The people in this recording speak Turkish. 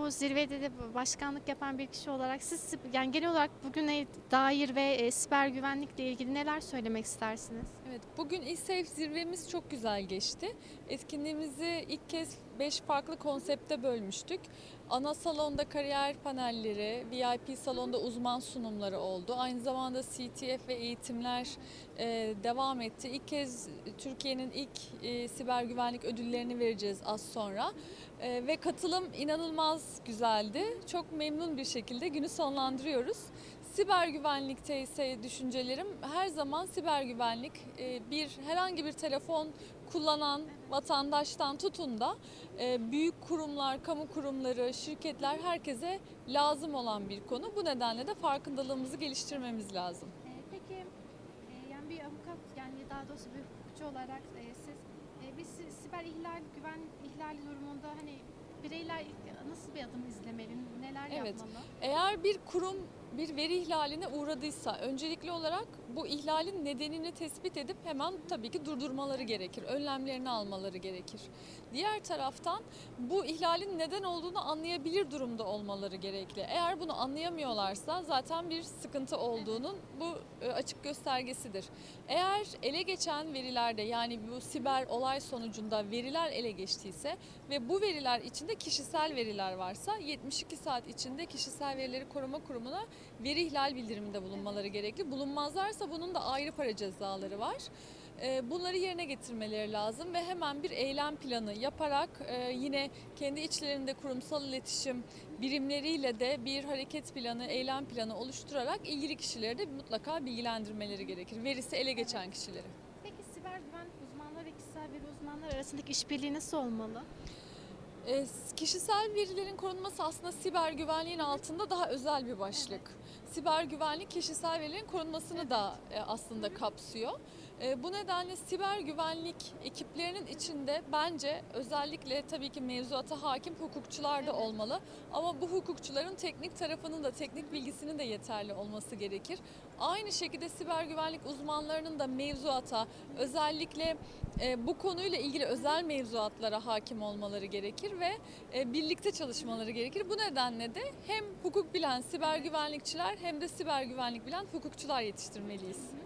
bu zirvede de başkanlık yapan bir kişi olarak siz yani genel olarak bugüne dair ve e, siber güvenlikle ilgili neler söylemek istersiniz? Evet, bugün İSAFE zirvemiz çok güzel geçti. Etkinliğimizi ilk kez 5 farklı konsepte bölmüştük. Ana salonda kariyer panelleri, VIP salonda uzman sunumları oldu. Aynı zamanda CTF ve eğitimler e, devam etti. İlk kez Türkiye'nin ilk e, siber güvenlik ödüllerini vereceğiz az sonra. E, ve katılım inanılmaz güzeldi. Çok memnun bir şekilde günü sonlandırıyoruz. Siber güvenlikte ise düşüncelerim her zaman siber güvenlik e, bir herhangi bir telefon kullanan vatandaştan tutun da e, büyük kurumlar, kamu kurumları, şirketler herkese lazım olan bir konu. Bu nedenle de farkındalığımızı geliştirmemiz lazım. E, Peki e, yani bir avukat yani daha doğrusu bir hukukçu olarak e, siz e, bir si- siber ihlal güven ihlali durumunda hani bireyler nasıl bir adım izlemeli, neler Evet. yapmalı? Eğer bir kurum bir veri ihlaline uğradıysa öncelikli olarak bu ihlalin nedenini tespit edip hemen tabii ki durdurmaları gerekir. Önlemlerini almaları gerekir. Diğer taraftan bu ihlalin neden olduğunu anlayabilir durumda olmaları gerekli. Eğer bunu anlayamıyorlarsa zaten bir sıkıntı olduğunun bu e, açık göstergesidir. Eğer ele geçen verilerde yani bu siber olay sonucunda veriler ele geçtiyse ve bu veriler içinde kişisel veriler varsa 72 saat içinde kişisel verileri koruma kurumuna veri ihlal bildiriminde bulunmaları gerekli. Bulunmazlarsa bunun da ayrı para cezaları var. Ee, Bunları yerine getirmeleri lazım ve hemen bir eylem planı yaparak e, yine kendi içlerinde kurumsal iletişim birimleriyle de bir hareket planı, eylem planı oluşturarak ilgili kişileri de mutlaka bilgilendirmeleri gerekir. Verisi ele geçen kişileri. Peki siber güvenlik uzmanları ve kişisel veri uzmanları arasındaki işbirliği nasıl olmalı? E, kişisel verilerin korunması aslında siber güvenliğin altında daha özel bir başlık. Siber güvenlik kişisel verilerin korunmasını da e, aslında kapsıyor. E, bu nedenle siber güvenlik ekiplerinin içinde bence özellikle tabii ki mevzuata hakim hukukçular da olmalı. Ama bu hukukçuların teknik tarafının da teknik bilgisinin de yeterli olması gerekir. Aynı şekilde siber güvenlik uzmanlarının da mevzuata özellikle e, bu konuyla ilgili özel mevzuatlara hakim olmaları gerekir ve e, birlikte çalışmaları gerekir. Bu nedenle de hem hukuk bilen siber güvenlikçiler hem de siber güvenlik bilen hukukçular yetiştirmeliyiz.